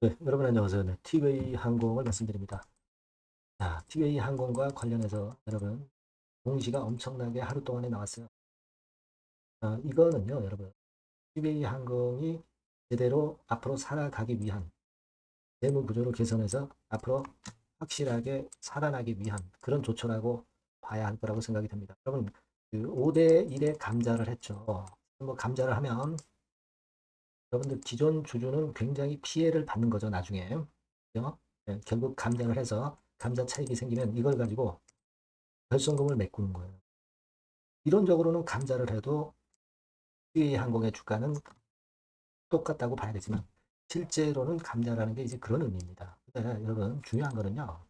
네, 여러분 안녕하세요. 네, 티웨이 항공을 말씀드립니다. 자, 티웨이 항공과 관련해서 여러분 공시가 엄청나게 하루 동안에 나왔어요. 아, 이거는요, 여러분 티웨이 항공이 제대로 앞으로 살아가기 위한 재무 구조를 개선해서 앞으로 확실하게 살아나기 위한 그런 조처라고 봐야 할 거라고 생각이 됩니다. 여러분 그 5대 1의 감자를 했죠. 뭐 감자를 하면 여러분들 기존 주주는 굉장히 피해를 받는 거죠, 나중에. 그죠? 예, 결국 감장을 해서 감자 차익이 생기면 이걸 가지고 결손금을 메꾸는 거예요. 이론적으로는 감자를 해도 이 항공의 주가는 똑같다고 봐야 되지만 실제로는 감자라는 게 이제 그런 의미입니다. 근데 여러분 중요한 거는요.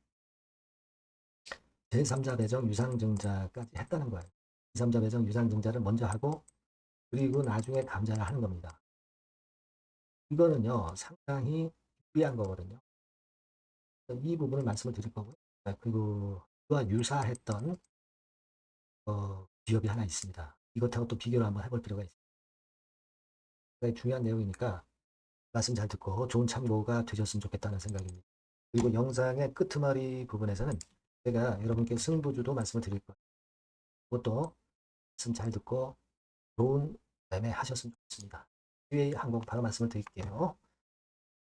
제3자 배정 유상증자까지 했다는 거예요. 제3자 배정 유상증자를 먼저 하고 그리고 나중에 감자를 하는 겁니다. 이거는요, 상당히 유리한 거거든요. 이 부분을 말씀을 드릴 거고요. 네, 그리고 그와 유사했던 어, 기업이 하나 있습니다. 이것하고 또 비교를 한번 해볼 필요가 있습니다. 중요한 내용이니까 말씀 잘 듣고 좋은 참고가 되셨으면 좋겠다는 생각입니다. 그리고 영상의 끄트머리 부분에서는 제가 여러분께 승부주도 말씀을 드릴 거예요. 그것도 말씀 잘 듣고 좋은 매매 하셨으면 좋겠습니다. 기회 항공 바로 말씀을 드릴게요.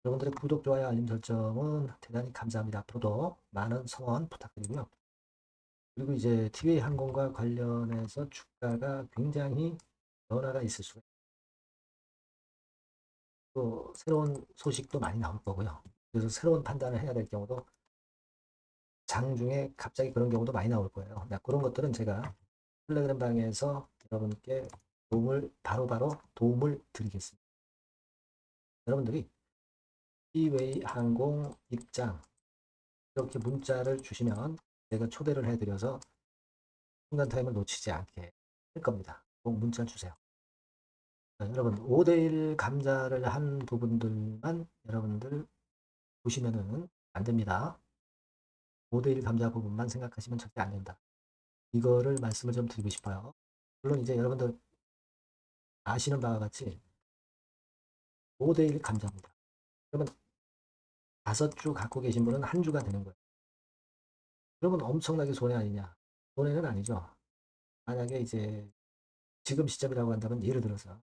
여러분들의 구독, 좋아요, 알림 설정은 대단히 감사합니다. 앞으로도 많은 성원 부탁드리고요. 그리고 이제 티웨이 항공과 관련해서 주가가 굉장히 변화가 있을 수가 있어요. 또 새로운 소식도 많이 나올 거고요. 그래서 새로운 판단을 해야 될 경우도 장 중에 갑자기 그런 경우도 많이 나올 거예요. 네, 그런 것들은 제가 텔레그램 방에서 여러분께 도움을 바로바로 바로 도움을 드리겠습니다. 여러분들이 티웨이 항공 입장 이렇게 문자를 주시면 제가 초대를 해드려서 순간 타임을 놓치지 않게 할 겁니다. 꼭 문자 주세요. 자, 여러분 5대1 감자를 한 부분들만 여러분들 보시면은 안 됩니다. 5대1 감자 부분만 생각하시면 절대 안 된다. 이거를 말씀을 좀 드리고 싶어요. 물론 이제 여러분들 아시는 바와 같이 5대1 감자입니다. 그러면 다섯 주 갖고 계신 분은 한 주가 되는 거예요. 그러면 엄청나게 손해 아니냐? 손해는 아니죠. 만약에 이제 지금 시점이라고 한다면 예를 들어서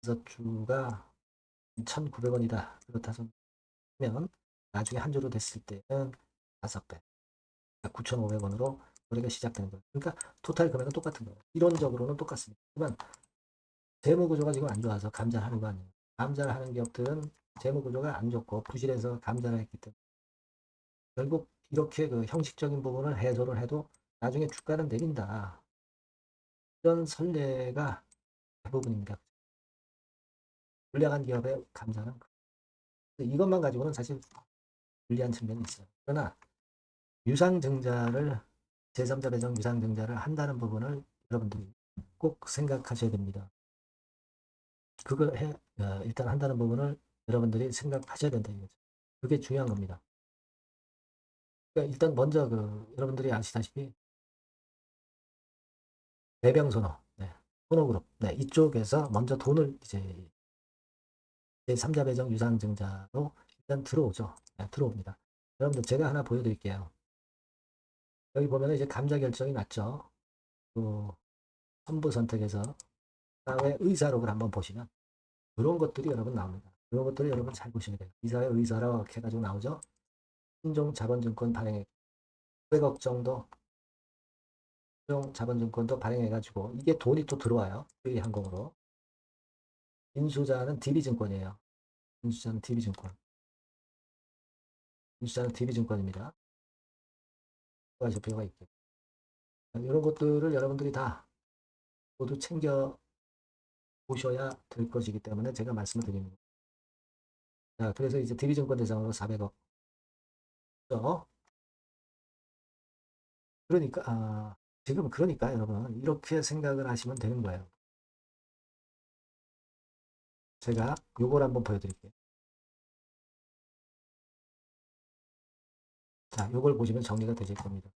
다섯 주가 1,900원이다. 그렇다 하면 나중에 한 주로 됐을 때는 다섯 배, 9,500원으로 거래가 시작되는 거예요. 그러니까 토탈 금액은 똑같은 거예요. 이론적으로는 똑같습니다. 하지만 재무 구조가 지금 안 좋아서 감자를 하는 거 아니에요. 감자를 하는 기업들은 재무 구조가 안 좋고 부실해서 감자를 했기 때문에 결국 이렇게 그 형식적인 부분을 해소를 해도 나중에 주가는 내린다. 이런 선례가 대부분입니다. 불량한 기업의 감자는 이것만 가지고는 사실 불리한 측면이 있어요. 그러나 유상증자를 제3자 배정 유상증자를 한다는 부분을 여러분들이 꼭 생각하셔야 됩니다. 그걸 해, 어, 일단 한다는 부분을 여러분들이 생각하셔야 된다 이거죠. 그게 중요한 겁니다. 그러니까 일단 먼저 그 여러분들이 아시다시피 대병선호, 네, 선호그룹, 네, 이쪽에서 먼저 돈을 이제 제3자 배정 유상증자로 일단 들어오죠. 네, 들어옵니다. 여러분들 제가 하나 보여드릴게요. 여기 보면 이제 감자 결정이 났죠. 그 선부 선택에서 사회 의사록을 한번 보시면 그런 것들이 여러분 나옵니다. 그런 것들을 여러분 잘 보셔야 돼요. 이사회 의사록 해가지고 나오죠. 신종 자본증권 발행액 900억 정도 신종 자본증권도 발행해가지고 이게 돈이 또 들어와요. 그 항공으로. 인수자는 DB증권이에요. 인수자는 DB증권. 인수자는 DB증권입니다. 하실 필요가 있고 이런 것들을 여러분들이 다 모두 챙겨 보셔야 될 것이기 때문에 제가 말씀을 드립니다. 자, 그래서 이제 디비전권 대상으로 400억. 죠 그러니까, 아, 지금 그러니까 여러분, 이렇게 생각을 하시면 되는 거예요. 제가 요걸 한번 보여드릴게요. 자, 요걸 보시면 정리가 되실 겁니다.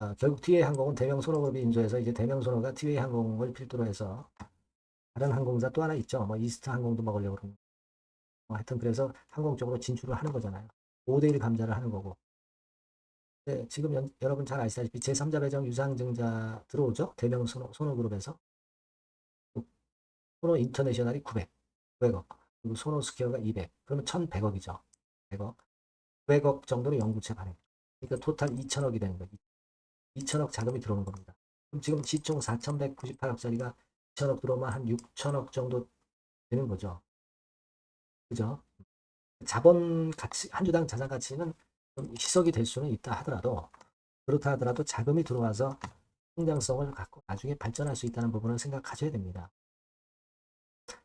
아, 결국 TA 항공은 대명 손호그룹이 인수해서 이제 대명 손호가 TA 항공을 필두로 해서 다른 항공사 또 하나 있죠. 뭐 이스트 항공도 먹으려고 그러는 뭐 하여튼 그래서 항공 쪽으로 진출을 하는 거잖아요. 5대1 감자를 하는 거고. 네, 지금 연- 여러분 잘 아시다시피 제3자 배정 유상증자 들어오죠? 대명 손호, 손호그룹에서. 손호 인터내셔널이 900, 900억. 그리고 손호 스퀘어가 200. 그러면 1100억이죠. 100억. 900억 정도로 연구체 발행. 그러니까 토탈 2000억이 되는 거예요. 2000억 자금이 들어오는 겁니다. 그럼 지금 시총 4198억짜리가 2천억 들어오면 한 6천억 정도 되는 거죠. 그죠? 자본 가치, 한 주당 자산 가치는 좀 희석이 될 수는 있다 하더라도, 그렇다 하더라도 자금이 들어와서 성장성을 갖고 나중에 발전할 수 있다는 부분을 생각하셔야 됩니다.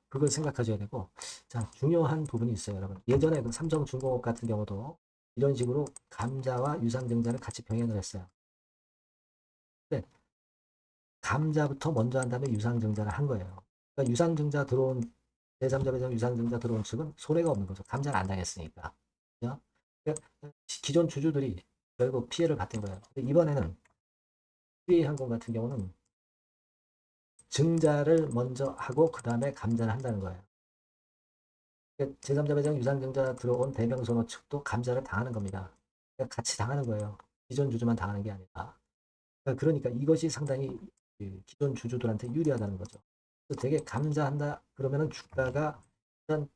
그걸 생각하셔야 되고, 자, 중요한 부분이 있어요, 여러분. 예전에 그 삼성중공업 같은 경우도 이런 식으로 감자와 유상증자를 같이 병행을 했어요. 근데 감자부터 먼저 한 다음에 유상증자를 한 거예요. 그러니까 유상증자 들어온 제3자 배정 유상증자 들어온 측은 손해가 없는 거죠. 감자를 안 당했으니까. 그러니까 기존 주주들이 결국 피해를 봤던 거예요. 이번에는 TA항공 같은 경우는 증자를 먼저 하고 그 다음에 감자를 한다는 거예요. 그러니까 제3자 배정 유상증자 들어온 대명선호 측도 감자를 당하는 겁니다. 그러니까 같이 당하는 거예요. 기존 주주만 당하는 게 아니라. 그러니까 이것이 상당히 그 기존 주주들한테 유리하다는 거죠. 그래서 되게 감자한다 그러면은 주가가 일단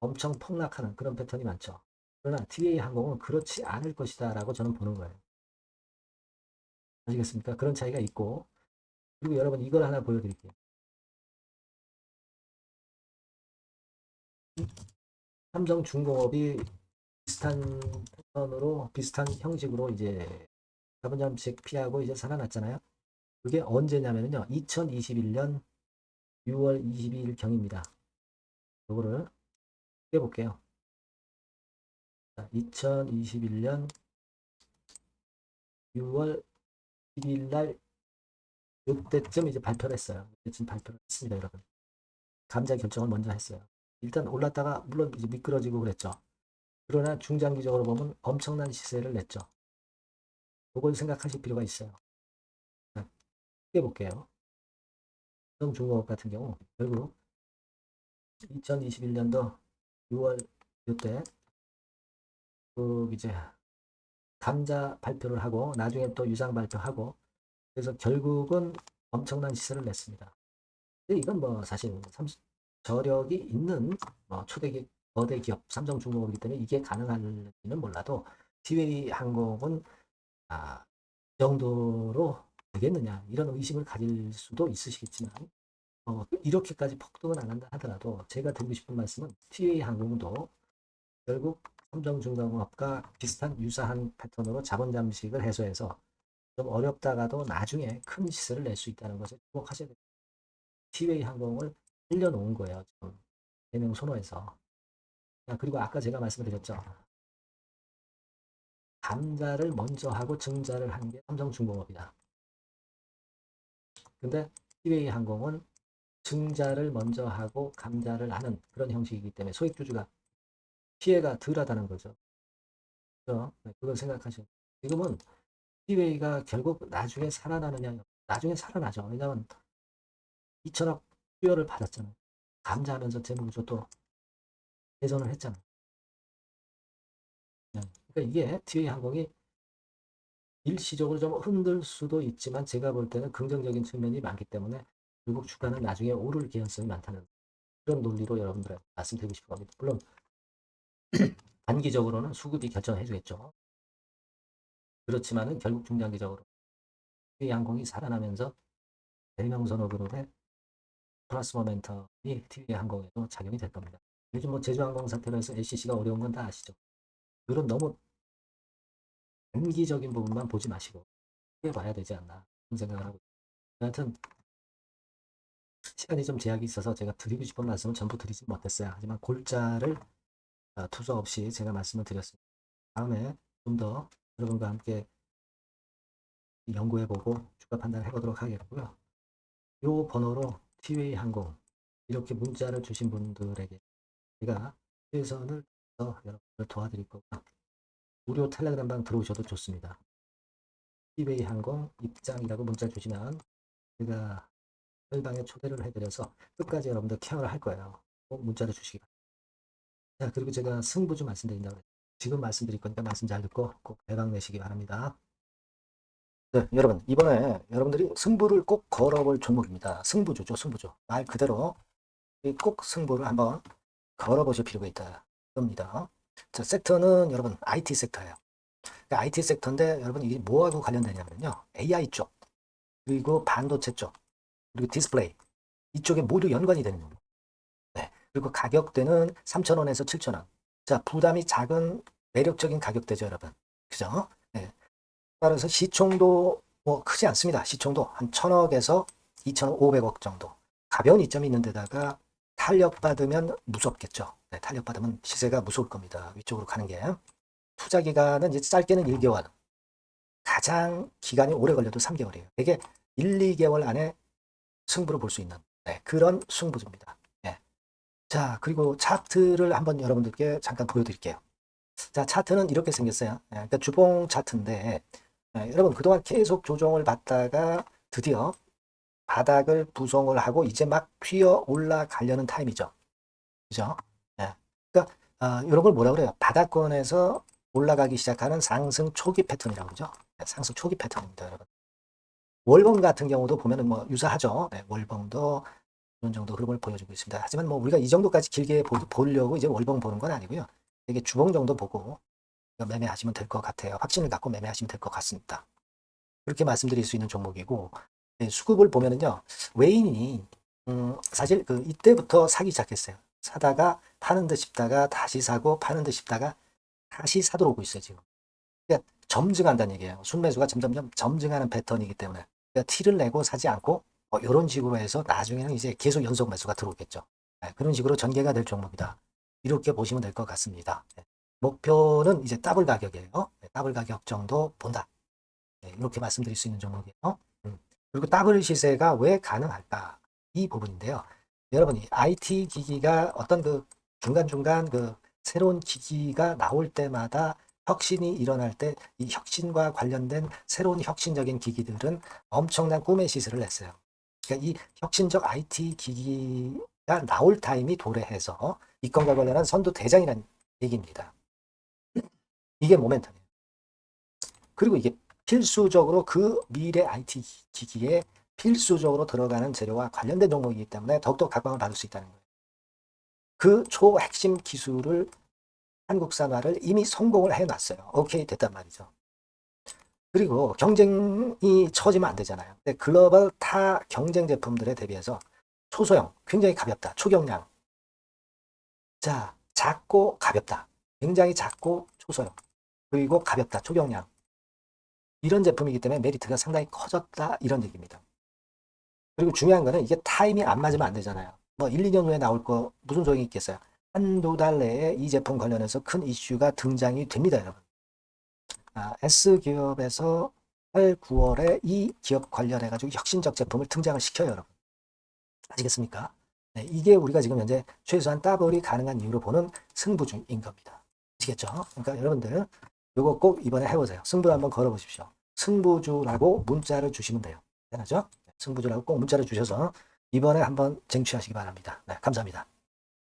엄청 폭락하는 그런 패턴이 많죠. 그러나 TA 항공은 그렇지 않을 것이다 라고 저는 보는 거예요. 아시겠습니까? 그런 차이가 있고 그리고 여러분 이걸 하나 보여드릴게요. 삼성중공업이 비슷한 패턴으로 비슷한 형식으로 이제 자본 잠식 피하고 이제 살아났잖아요. 그게 언제냐면요. 2021년 6월 22일 경입니다. 요거를 해볼게요. 2021년 6월 12일 날 이때쯤 이제 발표를 했어요. 이때쯤 발표를 했습니다, 여러분. 감자 결정을 먼저 했어요. 일단 올랐다가 물론 이제 미끄러지고 그랬죠. 그러나 중장기적으로 보면 엄청난 시세를 냈죠. 그걸 생각하실 필요가 있어요. 자, 해볼게요. 중공업 같은 경우 결국 2021년도 6월 이때 그 이제 감자 발표를 하고 나중에 또 유상 발표하고 그래서 결국은 엄청난 시세를 냈습니다. 근데 이건 뭐 사실 삼- 저력이 있는 뭐 초대기 거대 기업 삼성중공업이기 때문에 이게 가능할지는 몰라도 티웨이 항공은 아, 이 정도로 되겠느냐 이런 의심을 가질 수도 있으시겠지만 어, 이렇게까지 폭등은 안 한다 하더라도 제가 드리고 싶은 말씀은 TA 항공도 결국 삼성중공업과 비슷한 유사한 패턴으로 자본 잠식을 해소해서 좀 어렵다가도 나중에 큰 시세를 낼 수 있다는 것을 주목하셔야 됩니다. 티웨이 항공을 흘려놓은 거예요. 지금 대명 선호에서. 자, 그리고 아까 제가 말씀드렸죠. 감자를 먼저 하고 증자를 한 게 삼성중공업이다. 근데 티웨이 항공은 증자를 먼저 하고 감자를 하는 그런 형식이기 때문에 소액주주가 피해가 덜하다는 거죠. 그죠? 네, 그걸 돼요. 지금은 티웨이가 결국 나중에 살아나느냐, 나중에 살아나죠. 왜냐하면 2천억 수여를 받았잖아요. 감자하면서 재무구조도 개선을 했잖아요. 네, 그러니까 이게 티웨이 항공이 일시적으로 좀 흔들 수도 있지만 제가 볼 때는 긍정적인 측면이 많기 때문에 결국 주가는 나중에 오를 개연성이 많다는 그런 논리로 여러분들한테 말씀드리고 싶은 겁니다. 물론 단기적으로는 수급이 결정해 주겠죠. 그렇지만은 결국 중장기적으로 이 항공이 살아나면서 대명선호 그룹의 플러스 모멘텀이 TV 항공에도 작용이 될 겁니다. 요즘 뭐 제주항공 사태로 해서 LCC가 어려운 건 다 아시죠? 그런 너무 단기적인 부분만 보지 마시고 크게 봐야 되지 않나 그런 생각을 하고. 하여튼 시간이 좀 제약이 있어서 제가 드리고 싶은 말씀을 전부 드리지 못했어요. 하지만 골자를 어, 투자 없이 제가 말씀을 드렸습니다. 다음에 좀 더 여러분과 함께 연구해보고 주가 판단을 해보도록 하겠고요. 이 번호로 티웨이 항공 이렇게 문자를 주신 분들에게 제가 최선을 더 여러분을 도와드릴 거고요. 무료 텔레그램 방 들어오셔도 좋습니다. 티웨이 항공 입장이라고 문자 주시면 제가 저희 방에 초대를 해드려서 끝까지 여러분들 케어를 할 거예요. 꼭 문자를 주시기 바랍니다. 자, 그리고 제가 승부주 말씀드린다고 그랬죠. 지금 말씀드릴 거니까 말씀 잘 듣고 꼭 대박 내시기 바랍니다. 네, 여러분 이번에 여러분들이 승부를 꼭 걸어볼 종목입니다. 승부주죠, 승부주. 말 그대로 이꼭 승부를 한번 걸어보실 필요가 있다. 겁니다. 자, 섹터는 여러분 IT 섹터예요. 그러니까 IT 섹터인데 여러분 이게 뭐하고 관련되냐면요. AI 쪽, 그리고 반도체 쪽, 그리고 디스플레이 이쪽에 모두 연관이 되는 종목. 네. 그리고 가격대는 3,000원에서 7,000원. 자, 부담이 작은 매력적인 가격대죠, 여러분. 그죠? 네. 따라서 시총도 뭐 크지 않습니다. 시총도 한 1,000억에서 2,500억 정도. 가벼운 이점이 있는 데다가 탄력받으면 무섭겠죠. 네, 탄력받으면 시세가 무서울 겁니다. 위쪽으로 가는 게. 투자 기간은 이제 짧게는 1개월. 가장 기간이 오래 걸려도 3개월이에요. 이게 1, 2개월 안에 승부를 볼 수 있는 네, 그런 승부입니다. 네. 자, 그리고 차트를 한번 여러분들께 잠깐 보여드릴게요. 자, 차트는 이렇게 생겼어요. 네, 그러니까 주봉 차트인데 네, 여러분 그동안 계속 조정을 받다가 드디어 바닥을 부송을 하고 이제 막 휘어 올라가려는 타임이죠. 그죠? 네. 그러니까 아, 이런 걸 뭐라 그래요? 바닥권에서 올라가기 시작하는 상승 초기 패턴이라고 그러죠. 네, 상승 초기 패턴입니다, 여러분. 월봉 같은 경우도 보면은 뭐 유사하죠. 네, 월봉도 이런 정도 흐름을 보여주고 있습니다. 하지만 뭐 우리가 이 정도까지 길게 보, 보려고 이제 월봉 보는 건 아니고요. 이게 주봉 정도 보고 매매하시면 될 것 같아요. 확신을 갖고 매매하시면 될 것 같습니다. 그렇게 말씀드릴 수 있는 종목이고 네, 수급을 보면은요 외인이 음, 사실 그 이때부터 사기 시작했어요. 사다가 파는 듯 싶다가 다시 사고 파는 듯 싶다가 다시 사도록 오고 있어요 지금. 그러니까 점증한다는 얘기예요. 순매수가 점점점 점증하는 패턴이기 때문에 그러니까 티를 내고 사지 않고 뭐 이런 식으로 해서 나중에는 이제 계속 연속 매수가 들어오겠죠. 네, 그런 식으로 전개가 될 종목이다. 이렇게 보시면 될 것 같습니다. 네, 목표는 이제 더블 가격이에요. 네, 더블 가격 정도 본다. 네, 이렇게 말씀드릴 수 있는 종목이에요. 음. 그리고 더블 시세가 왜 가능할까? 이 부분인데요. 여러분, 이 IT 기기가 어떤 그 중간중간 그 새로운 기기가 나올 때마다 혁신이 일어날 때 이 혁신과 관련된 새로운 혁신적인 기기들은 엄청난 꿈의 시세를 냈어요. 그러니까 이 혁신적 IT 기기가 나올 타임이 도래해서 이 건과 관련한 선두 대장이라는 얘기입니다. 이게 모멘텀이에요. 그리고 이게 필수적으로 그 미래 IT 기기에 필수적으로 들어가는 재료와 관련된 종목이기 때문에 더욱더 각광을 받을 수 있다는 거예요. 그 초핵심 기술을 한국산화를 이미 성공을 해놨어요. 오케이 됐단 말이죠. 그리고 경쟁이 처지면 안 되잖아요. 근데 글로벌 타 경쟁 제품들에 대비해서 초소형, 굉장히 가볍다. 초경량. 자, 작고 가볍다. 굉장히 작고 초소형. 그리고 가볍다. 초경량. 이런 제품이기 때문에 메리트가 상당히 커졌다. 이런 얘기입니다. 그리고 중요한 거는 이게 타임이 안 맞으면 안 되잖아요. 뭐 1, 2년 후에 나올 거 무슨 소용이 있겠어요. 한두 달 내에 이 제품 관련해서 큰 이슈가 등장이 됩니다, 여러분. 아, S기업에서 8, 9월에 이 기업 관련해가지고 혁신적 제품을 등장을 시켜요, 여러분. 아시겠습니까? 네, 이게 우리가 지금 현재 최소한 더블이 가능한 이유로 보는 승부주인 겁니다. 아시겠죠? 그러니까 여러분들 요거 꼭 이번에 해보세요. 승부 한번 걸어보십시오. 승부주라고 문자를 주시면 돼요. 되나죠? 승부주라고 꼭 문자를 주셔서 이번에 한번 쟁취하시기 바랍니다. 네, 감사합니다.